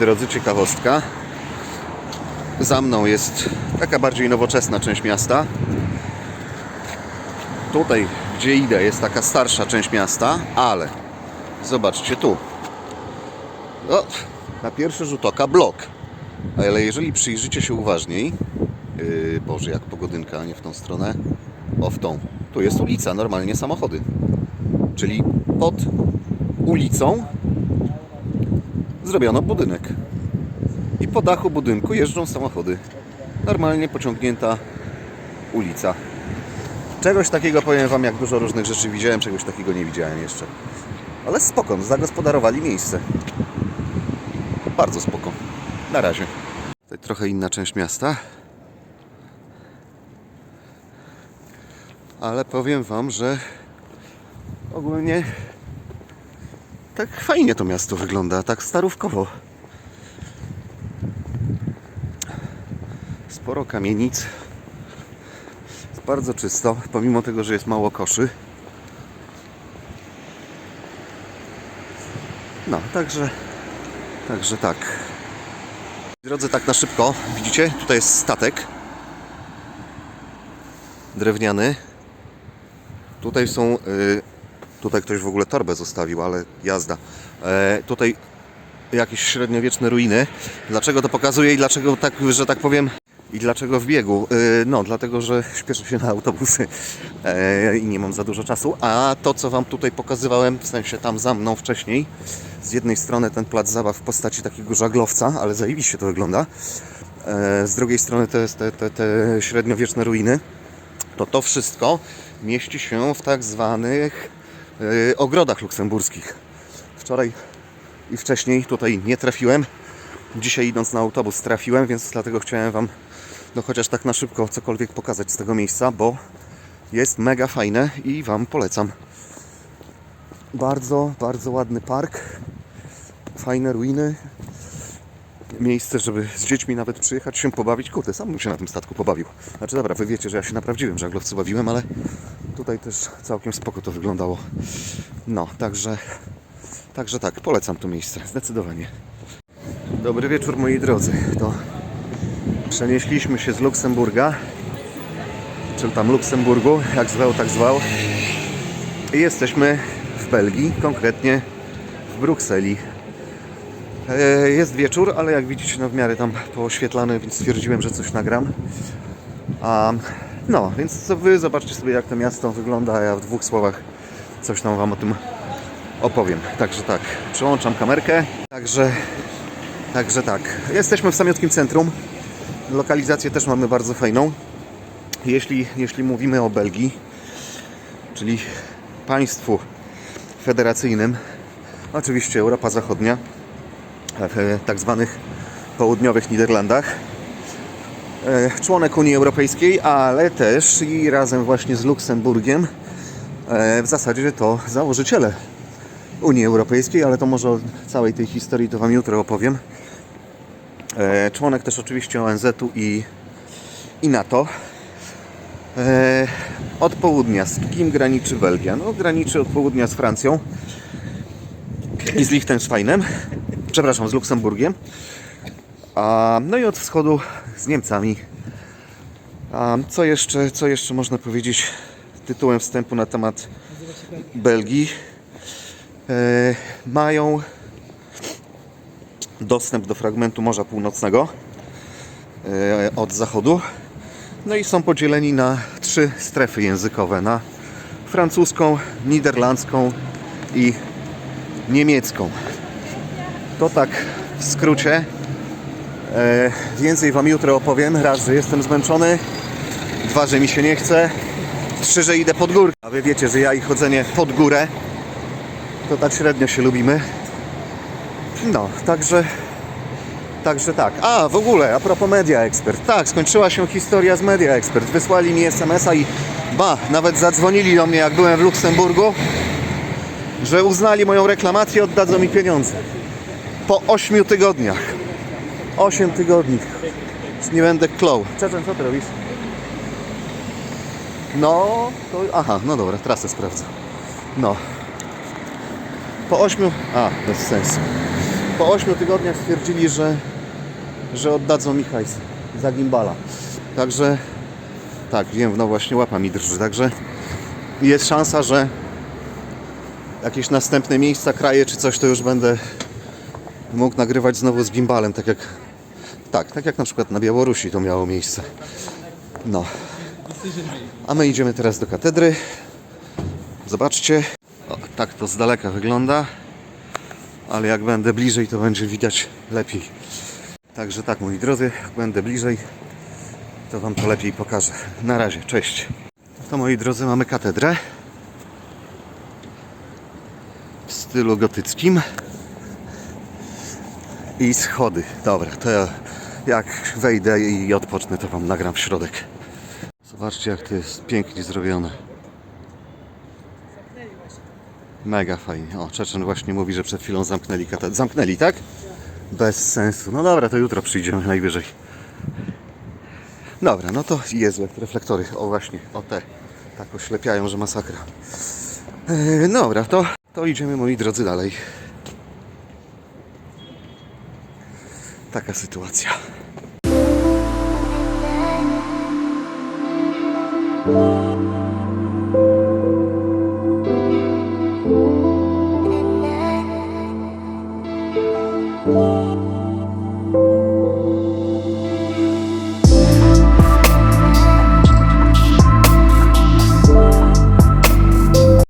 drodzy, ciekawostka. Za mną jest taka bardziej nowoczesna część miasta. Tutaj, gdzie idę, jest taka starsza część miasta, ale zobaczcie tu. Na pierwszy rzut oka blok. Ale jeżeli przyjrzycie się uważniej, yy, Boże, jak pogodynka, nie w tą stronę, o w tą. Tu jest ulica, normalnie samochody. Czyli pod ulicą zrobiono budynek. I po dachu budynku jeżdżą samochody. Normalnie pociągnięta ulica. Czegoś takiego powiem Wam, jak dużo różnych rzeczy widziałem, czegoś takiego nie widziałem jeszcze. Ale spoko, zagospodarowali miejsce. Bardzo spoko. Na razie. Tutaj trochę inna część miasta. Ale powiem Wam, że ogólnie tak fajnie to miasto wygląda, tak starówkowo. Sporo kamienic. Jest bardzo czysto, pomimo tego, że jest mało koszy. No, także, także tak. Drodzy, tak na szybko, widzicie? Tutaj jest statek drewniany. Tutaj są, y, tutaj ktoś w ogóle torbę zostawił, ale jazda. E, tutaj jakieś średniowieczne ruiny. Dlaczego to pokazuję i dlaczego tak, że tak powiem, i dlaczego w biegu? Y, No, dlatego, że śpieszę się na autobusy e, i nie mam za dużo czasu. A to, co Wam tutaj pokazywałem, w sensie tam za mną wcześniej, z jednej strony ten plac zabaw w postaci takiego żaglowca, ale zajebiście to wygląda. E, Z drugiej strony te, te, te, te średniowieczne ruiny. To to wszystko mieści się w tak zwanych e, ogrodach luksemburskich. Wczoraj i wcześniej tutaj nie trafiłem. Dzisiaj idąc na autobus trafiłem, więc dlatego chciałem Wam no chociaż tak na szybko cokolwiek pokazać z tego miejsca, bo jest mega fajne i Wam polecam. Bardzo, bardzo ładny park. Fajne ruiny. Miejsce, żeby z dziećmi nawet przyjechać się pobawić. Kurde, sam bym się na tym statku pobawił. Znaczy dobra, Wy wiecie, że ja się na prawdziwym żaglowcu bawiłem, ale tutaj też całkiem spoko to wyglądało. No, także, także tak, polecam to miejsce, zdecydowanie. Dobry wieczór moi drodzy. To przenieśliśmy się z Luksemburga, czy tam Luksemburgu, jak zwał, tak zwał. I jesteśmy w Belgii, konkretnie w Brukseli. E, Jest wieczór, ale jak widzicie, no w miarę tam pooświetlany, więc stwierdziłem, że coś nagram. A, no, więc co wy zobaczcie sobie, jak to miasto wygląda, a ja w dwóch słowach coś tam wam o tym opowiem. Także tak, przełączam kamerkę. Także, także tak, jesteśmy w samiutkim centrum. Lokalizację też mamy bardzo fajną. Jeśli, jeśli mówimy o Belgii, czyli państwu federacyjnym, oczywiście Europa Zachodnia, w tak zwanych południowych Niderlandach, członek Unii Europejskiej, ale też i razem właśnie z Luksemburgiem e, w zasadzie to założyciele Unii Europejskiej, ale to może o całej tej historii to Wam jutro opowiem. E, Członek też oczywiście ONZ-u i, i NATO. E, Od południa z kim graniczy Belgia? No graniczy od południa z Francją i z Liechtensteinem. Przepraszam, z Luksemburgiem. A, no i od wschodu z Niemcami. Co, jeszcze, co jeszcze można powiedzieć tytułem wstępu na temat Belgii? E, mają dostęp do fragmentu Morza Północnego e, od zachodu. No i są podzieleni na trzy strefy językowe: na francuską, niderlandzką i niemiecką. To tak w skrócie. E, więcej Wam jutro opowiem. Raz, że jestem zmęczony. Dwa, że mi się nie chce. Trzy, że idę pod górę. A Wy wiecie, że ja i chodzenie pod górę to tak średnio się lubimy. No, także... Także tak. A, w ogóle, a propos Media Expert. Tak, skończyła się historia z Media Expert. Wysłali mi SMS-a i ba, nawet zadzwonili do mnie, jak byłem w Luksemburgu, że uznali moją reklamację, oddadzą mi pieniądze. Po 8 tygodniach. 8 tygodni. Już Nie będę klął. Czeczeń, co ty robisz? No, to... Aha, no dobra, trasę sprawdzę. No. Po 8... A, bez sensu. po 8 tygodniach stwierdzili, że, że oddadzą mi hajs za gimbala. Także tak, wiem, no właśnie łapa mi drży, także jest szansa, że jakieś następne miejsca, kraje czy coś, to już będę mógł nagrywać znowu z gimbalem, tak jak tak, tak jak na przykład na Białorusi to miało miejsce. No. A my idziemy teraz do katedry. Zobaczcie. O, tak to z daleka wygląda. Ale jak będę bliżej, to będzie widać lepiej. Także tak, moi drodzy, jak będę bliżej, to Wam to lepiej pokażę. Na razie, cześć. To, moi drodzy, mamy katedrę w stylu gotyckim i schody. Dobra, to ja, jak wejdę i odpocznę, to Wam nagram w środek. Zobaczcie, jak to jest pięknie zrobione. Mega fajnie. O, Czeczen właśnie mówi, że przed chwilą zamknęli katedrę. Zamknęli, tak? Bez sensu. No dobra, to jutro przyjdziemy najwyżej. Dobra, no to Jezu, jak reflektory. O właśnie, o te. Tak oślepiają, że masakra. Eee, dobra, to, to idziemy moi drodzy dalej. Taka sytuacja. Thank